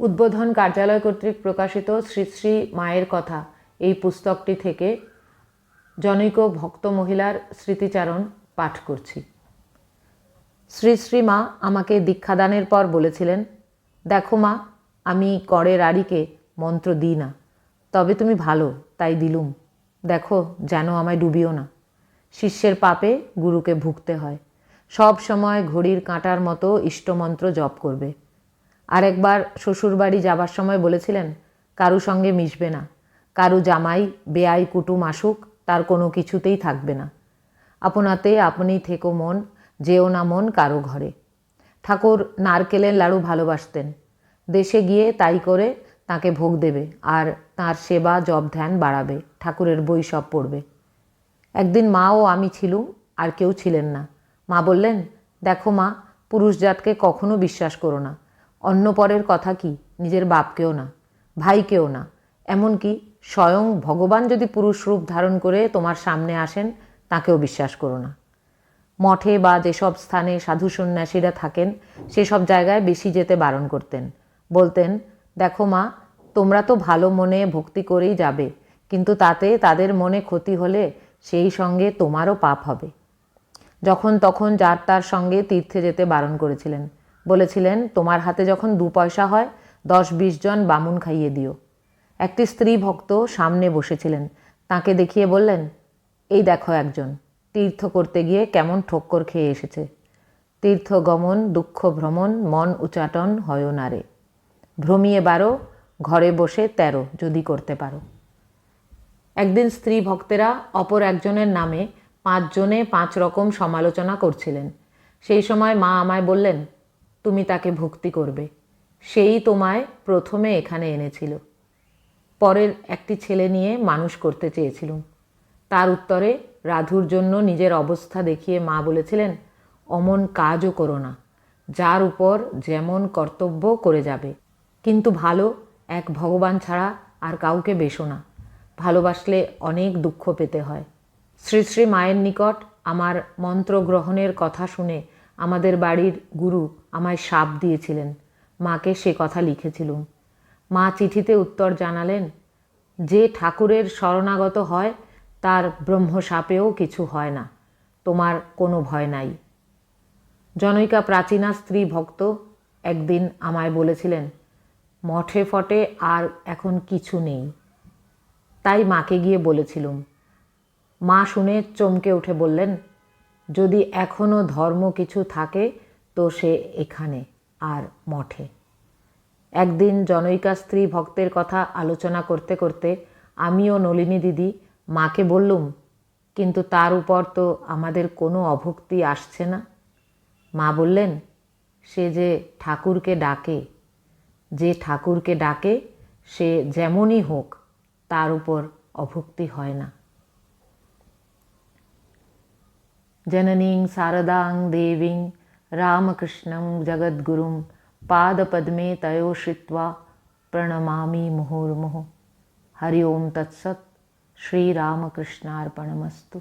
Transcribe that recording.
উদ্বোধন কার্যালয় কর্তৃক প্রকাশিত শ্রী শ্রী মায়ের কথা এই পুস্তকটি থেকে জনৈক ভক্ত মহিলার স্মৃতিচারণ পাঠ করছি। শ্রী শ্রী মা আমাকে দীক্ষাদানের পর বলেছিলেন, দেখো মা, আমি করের আড়িকে মন্ত্র দিই না, তবে তুমি ভালো, তাই দিলুম। দেখো, যেন আমায় ডুবিও না। শিষ্যের পাপে গুরুকে ভুগতে হয়। সব সময় ঘড়ির কাঁটার মতো ইষ্টমন্ত্র জপ করবে। আরেকবার শ্বশুরবাড়ি যাবার সময় বলেছিলেন, কারু সঙ্গে মিশবে না। কারু জামাই বেআই কুটুম আসুক, তার কোনো কিছুতেই থাকবে না। আপনাতে আপনি থেকো মন, যেও না মন কারও ঘরে। ঠাকুর নারকেলের লাড়ু ভালোবাসতেন। দেশে গিয়ে তাই করে তাকে ভোগ দেবে, আর তার সেবা জব ধ্যান বাড়াবে, ঠাকুরের বই সব পড়বে। একদিন মা ও আমি ছিলুম, আর কেউ ছিলেন না। মা বললেন, দেখো মা পুরুষ জাতকে কখনো বিশ্বাস করো না। অন্য পরের কথা কি? নিজের বাপকেও না, ভাইকেও না। এমনকি স্বয়ং ভগবান যদি পুরুষ রূপ ধারণ করে তোমার সামনে আসেন, তাকেও বিশ্বাস করো না। মঠে বা যেসব স্থানে সাধু সন্ন্যাসীরা থাকেন, সেসব জায়গায় বেশি যেতে বারণ করতেন। বলতেন, দেখো মা, তোমরা তো ভালো মনে ভক্তি করেই যাবে, কিন্তু তাতে তাদের মনে ক্ষতি হলে সেই সঙ্গে তোমারও পাপ হবে। যখন তখন যার তার সঙ্গে তীর্থে যেতে বারণ করেছিলেন। বলেছিলেন, তোমার হাতে যখন দু পয়সা হয়, দশ বিশ জন বামুন খাইয়ে দিও। একটি স্ত্রী ভক্ত সামনে বসেছিলেন। তাকে দেখিয়ে বললেন, এই দেখো একজন, তীর্থ করতে গিয়ে কেমন ঠক্কর খেয়ে এসেছে। তীর্থ গমন, দুঃখ ভ্রমণ, মন উচাটন, হয় না রে। ভ্রমিয়ে বারো, ঘরে বসে তেরো, যদি করতে পারো। একদিন স্ত্রী ভক্তেরা অপর একজনের নামে পাঁচজনে পাঁচ রকম সমালোচনা করছিলেন। সেই সময় মা আমায় বললেন তুমি তাকে ভক্তি করবে। সেই তোমায় প্রথমে এখানে এনেছিল। পরের একটি ছেলে নিয়ে মানুষ করতে চেয়েছিলুম তার উত্তরে, রাধুর জন্য নিজের অবস্থা দেখিয়ে মা বলেছিলেন, অমন কাজও করো না। যার উপর যেমন কর্তব্য করে যাবে। কিন্তু ভালো, এক ভগবান ছাড়া আর কাউকে বেশো না। ভালোবাসলে অনেক দুঃখ পেতে হয়। শ্রী শ্রী মায়ের নিকট আমার মন্ত্র গ্রহণের কথা শুনে আমাদের বাড়ির গুরু আমায় সাপ দিয়েছিলেন। মাকে সে কথা লিখেছিলুম। মা চিঠিতে উত্তর জানালেন, যে ঠাকুরের শরণাগত হয়, তার ব্রহ্মসাপেও কিছু হয় না। তোমার কোনো ভয় নাই। জনৈকা প্রাচীনা স্ত্রী ভক্ত একদিন আমায় বলেছিলেন, মঠে ফটে আর এখন কিছু নেই। তাই মাকে গিয়ে বলেছিলুম। মা শুনে চমকে উঠে বললেন যদি এখনও ধর্ম কিছু থাকে, তো সে এখানে আর মঠে। একদিন জনৈকা স্ত্রী ভক্তের কথা আলোচনা করতে করতে আমিও নলিনী দিদি মাকে বললুম, কিন্তু তার উপর তো আমাদের কোনো অভক্তি আসছে না? মা বললেন, সে যে ঠাকুরকে ডাকে, যে ঠাকুরকে ডাকে, সে যেমনই হোক, তার উপর অভক্তি হয় না। जननीं शारदां देवीं रामकृष्णं जगद्गुरुं पादपद्मे तयोश्रित्वा प्रणमामि मुहुर्मुहुः। हरि ओं तत्सत्। श्रीरामकृष्णार्पणमस्तु